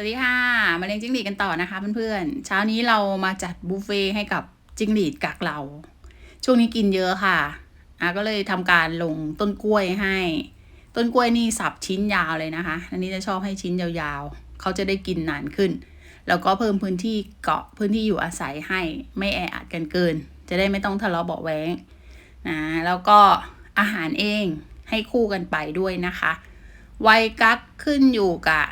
สวัสดีค่ะ มาเลี้ยงจิ้งหรีดกันต่อนะคะเพื่อนๆ เช้านี้เรามาจัดบุฟเฟ่ให้กับจิ้งหรีดกักเรา ช่วงนี้กินเยอะค่ะอะก็เลยทำการลงต้นกล้วยให้ ต้นกล้วยนี่สับชิ้นยาวเลยนะคะ อันนี้จะชอบให้ชิ้นยาวๆ เขาจะได้กินนานขึ้น แล้วก็เพิ่มพื้นที่เกาะพื้นที่อยู่อาศัยให้ไม่แออัดกันเกิน จะได้ไม่ต้องทะเลาะเบาะแว้งนะ แล้วก็อาหารเองให้คู่กันไปด้วยนะคะวัยกักขึ้นอยู่กับ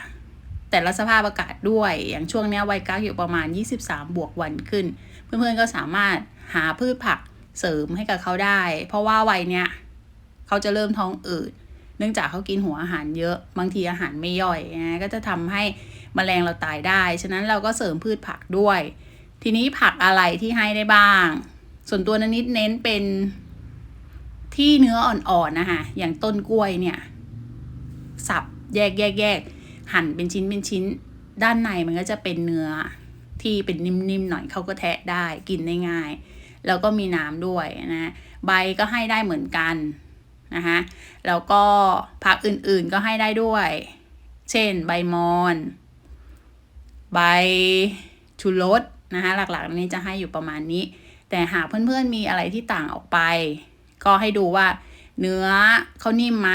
แต่ละสภาพอากาศด้วย อย่างช่วงนี้ยวัยกักอยู่ประมาณ 23 บวกวันขึ้น เพื่อนๆก็สามารถหาพืชผักเสริมให้กับเขาได้ เพราะว่าวัยเนี้ยเขาจะเริ่มท้องอืดเนื่องจากเขากินหัวอาหารเยอะ บางทีอาหารไม่ย่อยนะก็จะทำให้มแมลงเราตายได้ ฉะนั้นเราก็เสริมพืชผักด้วย ทีนี้ผักอะไรที่ให้ได้บ้าง ส่วนตัวนันนิดเน้นเป็นที่เนื้ออ่อนๆนะคะอย่างต้นกล้วยเนี่ย สับแยกแยกแยก หั่นเป็นชิ้นเป็นชิ้น ด้านในมันก็จะเป็นเนื้อที่เป็นนิ่มๆหน่อยเขาก็แทะได้กินได้ง่าย แล้วก็มีน้ำด้วยนะใบก็ให้ได้เหมือนกันนะคะแล้วก็ผักอื่นๆก็ให้ได้ด้วย เช่นใบมอนใบชูรสนะคะหลักๆนี้จะให้อยู่ประมาณนี้ แต่หากเพื่อนๆมีอะไรที่ต่างออกไป ก็ให้ดูว่าเนื้อเขานิ่มไหม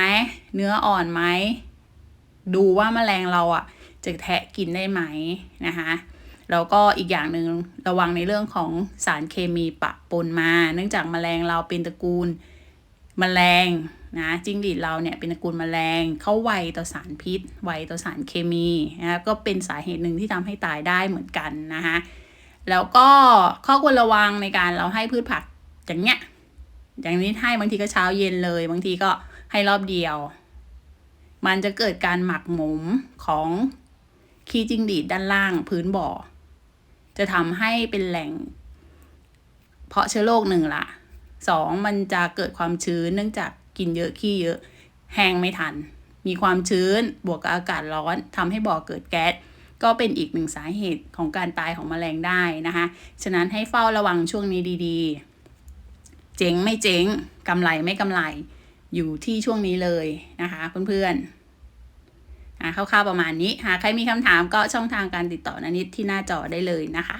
เนื้ออ่อนไหม ดูว่าแมลงเราอะจะแทะกินได้ไหมนะคะแล้วก็อีกอย่างหนึ่งระวังในเรื่องของสารเคมีปะปนมา เนื่องจากแมลงเราเป็นตระกูลแมลงนะจิ้งหรีดเราเนี่ยเป็นตระกูลแมลงเขาไวต่อสารพิษ ไวต่อสารเคมีนะก็เป็นสาเหตุหนึ่งที่ทำให้ตายได้เหมือนกันนะคะแล้วก็ข้อควรระวังในการเราให้พืชผักอย่างเงี้ยอย่างนี้ให้บางทีก็เช้าเย็นเลย บางทีก็ให้รอบเดียว มันจะเกิดการหมักหมมของขี้จิ้งหรีดด้านล่างพื้นบ่อ จะทำให้เป็นแหล่ง เพาะเชื้อโรคหนึ่งละสองมันจะเกิดความชื้นเนื่องจากกินเยอะขี้เยอะ แห้งไม่ทัน มีความชื้นบวกกับอากาศร้อนทำให้บ่อเกิดแก๊สก็เป็นอีกหนึ่งสาเหตุของการตายของแมลงได้นะคะ ฉะนั้นให้เฝ้าระวังช่วงนี้ดีๆ เจ๊งไม่เจ๊งกำไรไม่กำไร อยู่ที่ช่วงนี้เลยนะคะเพื่อนๆคร่าวๆประมาณนี้หากใครมีคำถามก็ช่องทางการติดต่อนานิดที่หน้าจอได้เลยนะคะ